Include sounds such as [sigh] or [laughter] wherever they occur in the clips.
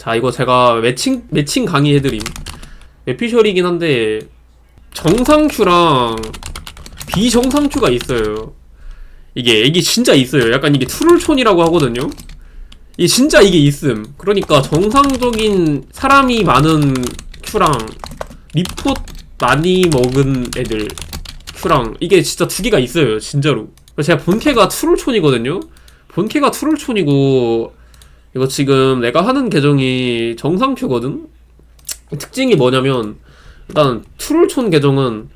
자 이거 제가 매칭 매칭 강의 해드림. 에피셜이긴 한데 정상큐랑 비정상큐가 있어요. 이게 이게 진짜 있어요. 약간 이게 트롤촌이라고 하거든요. 이게 진짜 이게 있음. 그러니까 정상적인 사람이 많은 큐랑 리포트 많이 먹은 애들 큐랑 이게 진짜 두 개가 있어요 진짜로. 제가 본캐가 트롤촌이거든요. 본캐가 트롤촌이고 이거 지금 내가 하는 계정이 정상큐거든? 특징이 뭐냐면 일단 트롤촌 계정은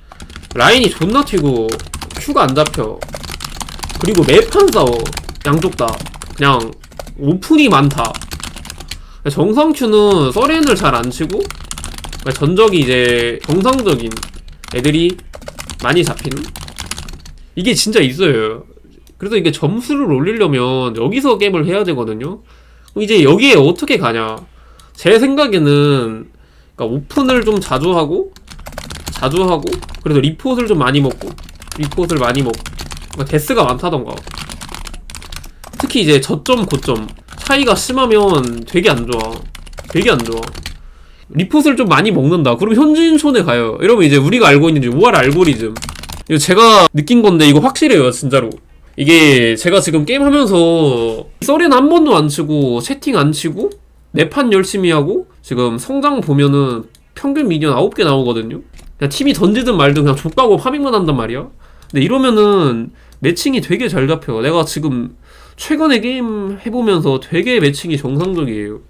라인이 존나 튀고 큐가 안 잡혀. 그리고 매판 싸워. 양쪽 다. 그냥 오픈이 많다. 정상 큐는 서렌을 잘 안 치고 전적이 이제 정상적인 애들이 많이 잡히는? 이게 진짜 있어요. 그래서 이게 점수를 올리려면 여기서 게임을 해야 되거든요 이제 여기에 어떻게 가냐? 제 생각에는 그러니까 오픈을 좀 자주 하고 자주 하고 그래서 리포트를 좀 많이 먹고 리포트를 많이 먹고 그러니까 데스가 많다던가 특히 이제 저점 고점 차이가 심하면 되게 안 좋아. 되게 안 좋아. 리포트를 좀 많이 먹는다. 그럼 현진촌에 가요. 이러면 이제 우리가 알고 있는 5월 알고리즘. 이거 제가 느낀 건데 이거 확실해요 진짜로 이게 제가 지금 게임하면서 썰엔 한 번도 안 치고 채팅 안 치고 내판 열심히 하고 지금 성장 보면은 평균 미니언 9개 나오거든요. 그냥 팀이 던지든 말든 그냥 족가고 파밍만 한단 말이야. 근데 이러면은 매칭이 되게 잘 잡혀 내가 지금 최근에 게임 해보면서 되게 매칭이 정상적이에요.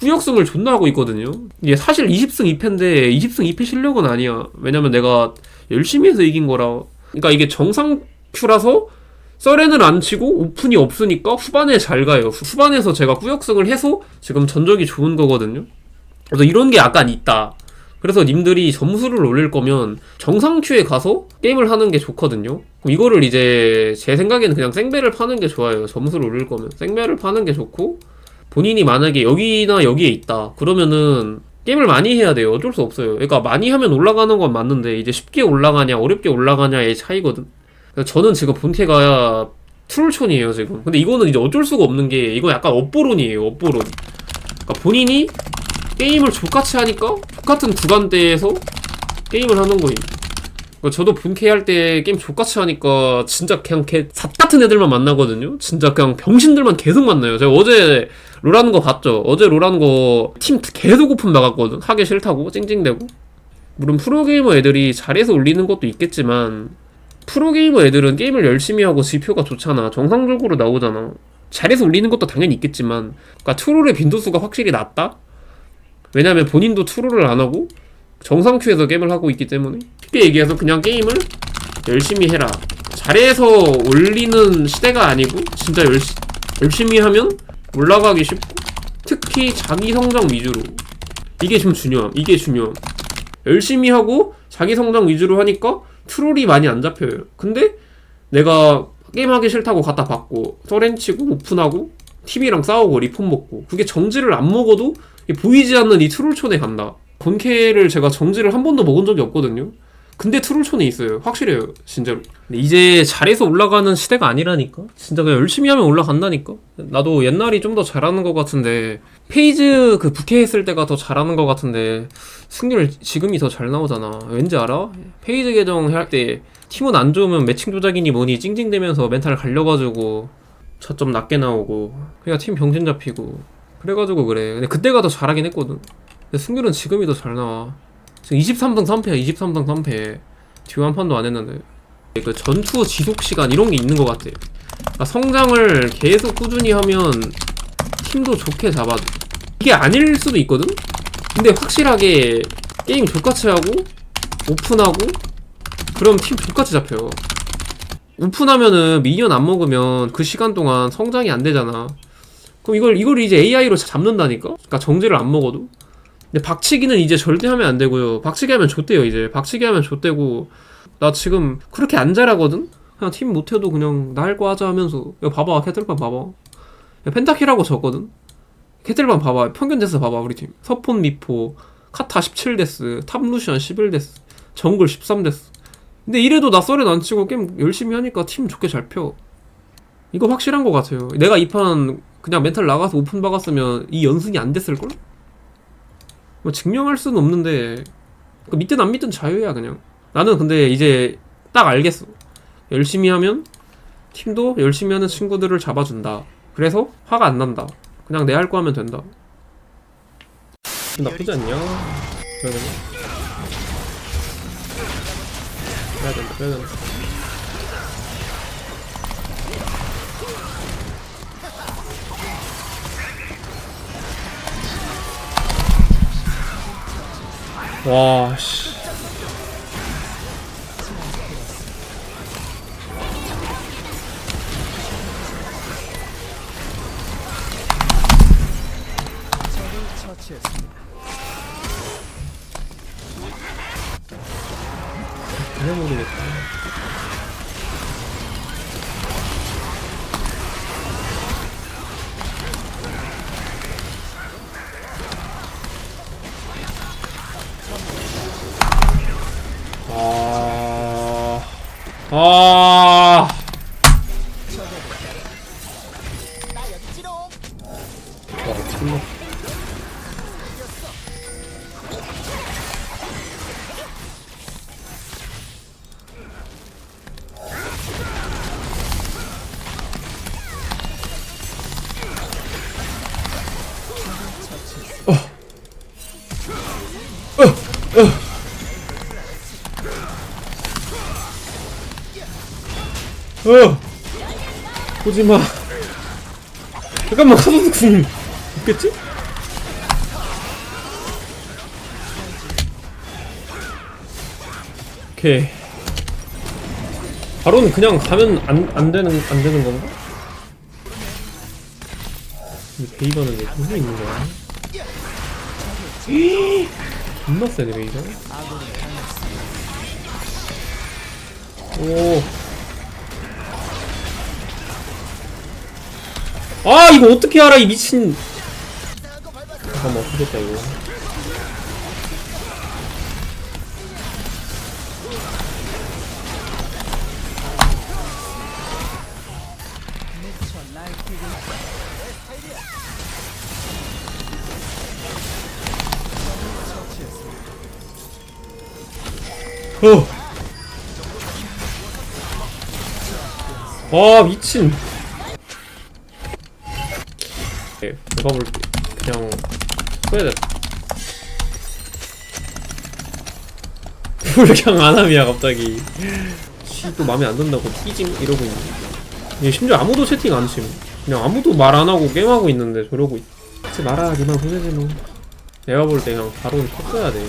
구역승을 존나 하고 있거든요. 이게 사실 20승 2패인데 20승 2패 실력은 아니야. 왜냐면 내가 열심히 해서 이긴 거라. 그러니까 이게 정상 큐라서 썰에는 안 치고 오픈이 없으니까 후반에 잘 가요 후- 후반에서 제가 구역승을 해서 지금 전적이 좋은 거거든요 그래서 이런 게 약간 있다 그래서 님들이 점수를 올릴 거면 정상 큐에 가서 게임을 하는 게 좋거든요. 이거를 이제 제 생각에는 그냥 생배를 파는 게 좋아요. 점수를 올릴 거면 생배를 파는 게 좋고 본인이 만약에 여기나 여기에 있다 그러면은 게임을 많이 해야 돼요. 어쩔 수 없어요. 그러니까 많이 하면 올라가는 건 맞는데 이제 쉽게 올라가냐 어렵게 올라가냐의 차이거든. 저는 지금 본캐가 트롤촌이에요 지금. 근데 이거는 이제 어쩔 수가 없는 게 이거 약간 업보론이에요. 업보론. 그러니까 본인이 게임을 족같이 하니까 족같은 구간대에서 게임을 하는 거임. 그러니까 저도 본캐 할 때 게임 족같이 하니까 진짜 그냥 개 삿같은 애들만 만나거든요. 진짜 그냥 병신들만 계속 만나요. 제가 어제 롤하는 거 봤죠. 어제 롤하는 거 팀 계속 오픈 나갔거든. 하기 싫다고 찡찡대고. 물론 프로게이머 애들이 잘해서 올리는 것도 있겠지만 프로게이머 애들은 게임을 열심히 하고 지표가 좋잖아. 정상적으로 나오잖아. 잘해서 올리는 것도 당연히 있겠지만 그러니까 트롤의 빈도수가 확실히 낮다? 왜냐면 본인도 트롤을 안 하고 정상 큐에서 게임을 하고 있기 때문에 쉽게 얘기해서 그냥 게임을 열심히 해라 잘해서 올리는 시대가 아니고 진짜 열시, 열심히 하면 올라가기 쉽고 특히 자기 성장 위주로 이게 좀 중요함 이게 중요함 열심히 하고 자기 성장 위주로 하니까 트롤이 많이 안 잡혀요 근데 내가 게임하기 싫다고 갖다 받고 서렌치고 오픈하고 팀이랑 싸우고 리폰 먹고 그게 정지를 안 먹어도 보이지 않는 이 트롤촌에 간다. 본캐를 제가 정지를 한 번도 먹은 적이 없거든요. 근데 트롤촌에 있어요. 확실해요. 진짜로. 이제 잘해서 올라가는 시대가 아니라니까. 진짜 그냥 열심히 하면 올라간다니까. 나도 옛날이 좀 더 잘하는 것 같은데 페이즈 그 부캐 했을 때가 더 잘하는 것 같은데 승률 지금이 더 잘 나오잖아. 왠지 알아? 페이즈 계정 할 때 팀은 안 좋으면 매칭 조작이니 뭐니 찡찡대면서 멘탈 갈려가지고 저점 낮게 나오고 그냥 팀 병신 잡히고 그래가지고 그래. 근데 그때가 더 잘하긴 했거든. 근데 승률은 지금이 더 잘 나와. 지금 23등 3패야, 23등 3패. 뒤로 한 판도 안 했는데. 그 전투 지속 시간 이런 게 있는 것 같아. 그러니까 성장을 계속 꾸준히 하면 팀도 좋게 잡아줘. 이게 아닐 수도 있거든? 근데 확실하게 게임 족같이 하고, 오픈하고, 그럼 팀 족같이 잡혀요. 오픈하면은 미니언 안 먹으면 그 시간 동안 성장이 안 되잖아. 그럼 이걸 이걸 이제 AI로 잡는다니까? 그러니까 정지를 안 먹어도. 근데 박치기는 이제 절대 하면 안 되고요. 박치기 하면 좆대요 이제. 박치기 하면 좆대고 나 지금 그렇게 안 잘하거든. 그냥 팀 못해도 그냥 나 할 거 하자 하면서 야 봐봐 캐틀반 봐봐. 야, 펜타키라고 졌거든. 캐틀반 봐봐 평균 데스 봐봐 우리 팀. 서폰 미포 카타 17데스 탑루시안 11데스 정글 13데스. 근데 이래도 나 썰에 안 치고 게임 열심히 하니까 팀 좋게 잘 펴. 이거 확실한 것 같아요. 내가 이 판 그냥 멘탈 나가서 오픈 박았으면 이 연승이 안 됐을걸? 뭐 증명할 수는 없는데 그 믿든 안 믿든 자유야 그냥. 나는 근데 이제 딱 알겠어. 열심히 하면 팀도 열심히 하는 친구들을 잡아준다. 그래서 화가 안 난다. 그냥 내 할 거 하면 된다. 나쁘지 않냐? 그래야 되나 그래야 된다 그래야 된다 와, 씨. 전혀 모르겠다. 아, 와, 끝났. 어! 보지마. 잠깐만, 카도스 궁. 있겠지? 오케이. 바로는 그냥 가면 안, 안 되는, 안 되는 건가? 이 베이버는 왜 힘이 있는 거야? [gasps] 존나 세네, 베이버. 오. 아 이거 어떻게 알아 이 미친 잠깐만 죽겠다 이거 어. 아 미친 네, 내가 볼게 그냥 써야 돼. [laughs] 뭘 그냥 안함이야 갑자기. 씨또 마음에 안 든다고 삐짐 이러고 있네. 얘 심지어 아무도 채팅 안 침. 그냥 아무도 말 안 하고 게임하고 있는데 저러고 있. 하지 마라 니만 보내지 뭐. 내가 볼 때 그냥 바로 쳤어야 돼.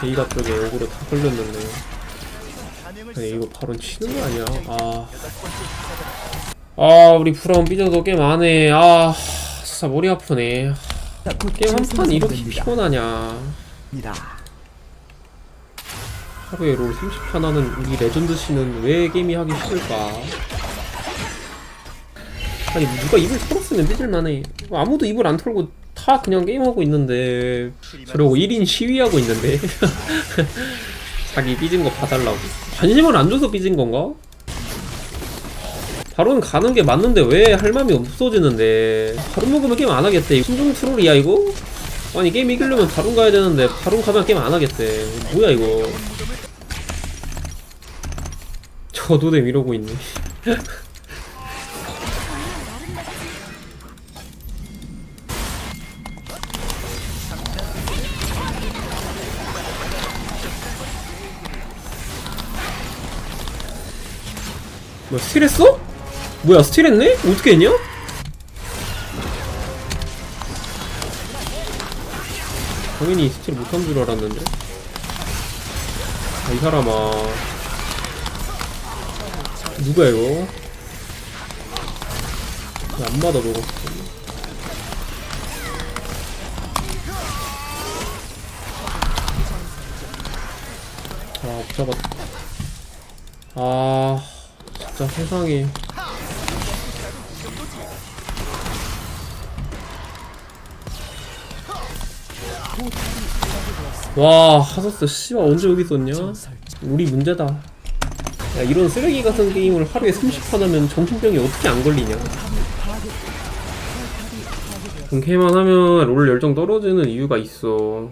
베이가 쪽에 역으로 다 걸렸는데. 아니 이거 바로 치는 거 아니야? 아. 아 우리 브라운 삐져도 게임 안 해. 아 진짜 머리 아프네. 게임 한 판 이렇게 피곤하냐. 하루에 롤 30판 하는 우리 레전드 씨는 왜 게임이 하기 싫을까? 아니 누가 입을 털었으면 삐질만해. 아무도 입을 안 털고 다 그냥 게임하고 있는데 저러고 1인 시위하고 있는데 [laughs] 자기 삐진 거 봐달라고. 관심을 안 줘서 삐진 건가? 바론 가는 게 맞는데 왜 할 맘이 없어지는데? 바론 먹으면 게임 안 하겠대. 순중 트롤이야 이거? 아니 게임 이기려면 바론 가야 되는데 바론 가면 게임 안 하겠대. 뭐야 이거? 저도댐 이러고 있네 [laughs] 뭐야 스틸 했어? 뭐야 스틸 했네? 어떻게 했냐? 당연히 스틸 못한 줄 알았는데 아 이 사람아 누가 이거? 왜안 맞아 먹었어 아못 잡았다 아 진짜 세상에. 와 하소스 씨발 언제 여기 있었냐? 우리 문제다. 야 이런 쓰레기 같은 게임을 하루에 30판 하면 정신병이 어떻게 안 걸리냐? 본캐만 하면 롤 열정 떨어지는 이유가 있어.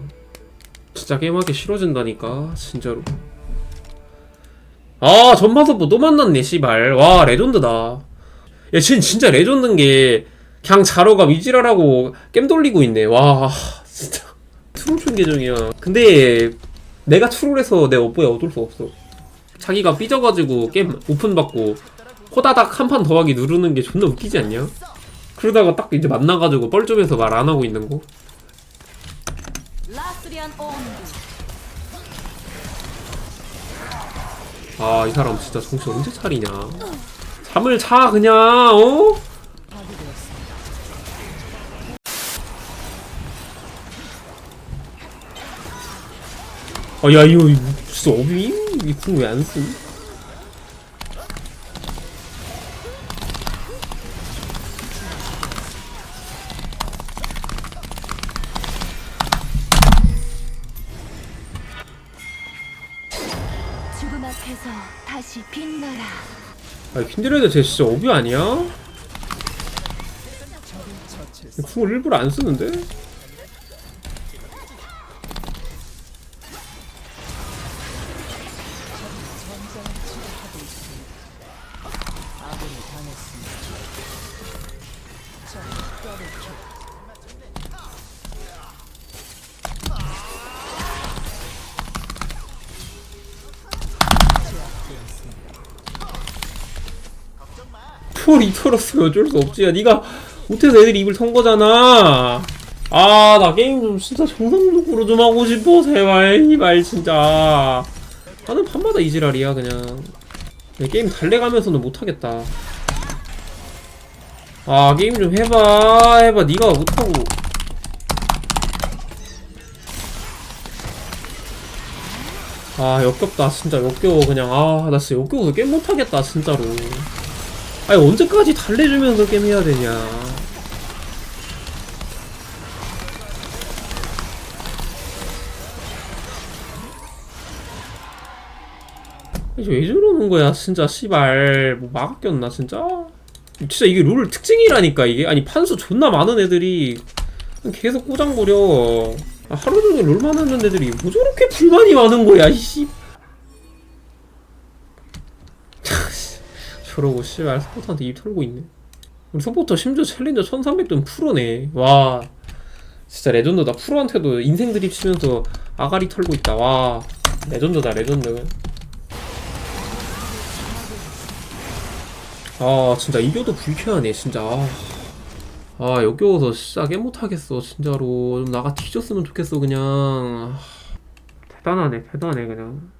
진짜 게임하기 싫어진다니까 진짜로 아 전파서부 또 만났네 씨발. 와 레전드다. 야쟤 진짜 레전드인 게 그냥 자러가 위지랄하고 게임 돌리고 있네. 와 진짜. 트롤촌 계정이야. 근데 내가 트롤해서 내 업보에 얻을 수 없어. 자기가 삐져가지고 게임 오픈받고 호다닥 한 판 더 하기 누르는 게 존나 웃기지 않냐? 그러다가 딱 이제 만나가지고 뻘쭘해서 말 안 하고 있는 거? 아 이 사람 진짜 정신 언제 차리냐 잠을 자 그냥 어? 아 야 이거 이거 진짜 어비? 이궁왜안 쓰? 킨드레드 쟤 진짜 어비 아니야? 궁을 일부러 안 쓰는데? 폴 이토로스면 어쩔 수 없지. 야 니가 못해서 애들이 입을 턴 거잖아. 아 나 게임 좀 진짜 정상적으로 좀 하고 싶어 제발. 이발 진짜. 나는 밤마다 이지랄이야 그냥. 내 게임 달래가면서는 못하겠다. 아 게임 좀 해봐. 해봐. 니가 못하고. 아 역겹다. 진짜 역겨워 그냥. 아 나 진짜 역겨워서 게임 못하겠다 진짜로 아니 언제까지 달래주면서 게임 해야 되냐? 왜 저러는 거야 진짜 씨발. 뭐 막았겼나 진짜? 진짜 이게 룰 특징이라니까 이게. 아니 판수 존나 많은 애들이 계속 꼬장부려. 아, 하루 종일 롤만 하는 애들이 뭐 저렇게 불만이 많은 거야 이씨 저러고 씨발 서포터한테 입 털고 있네. 우리 서포터 심지어 챌린저 1300점 프로네 와. 진짜 레전드다. 프로한테도 인생 드립 치면서 아가리 털고 있다. 와. 레전드다 레전드. 아 진짜 이겨도 불쾌하네 진짜. 아, 아 역겨워서 게임 못하겠어 진짜로. 좀 나가 뒤졌으면 좋겠어 그냥. 아, 대단하네 대단해 그냥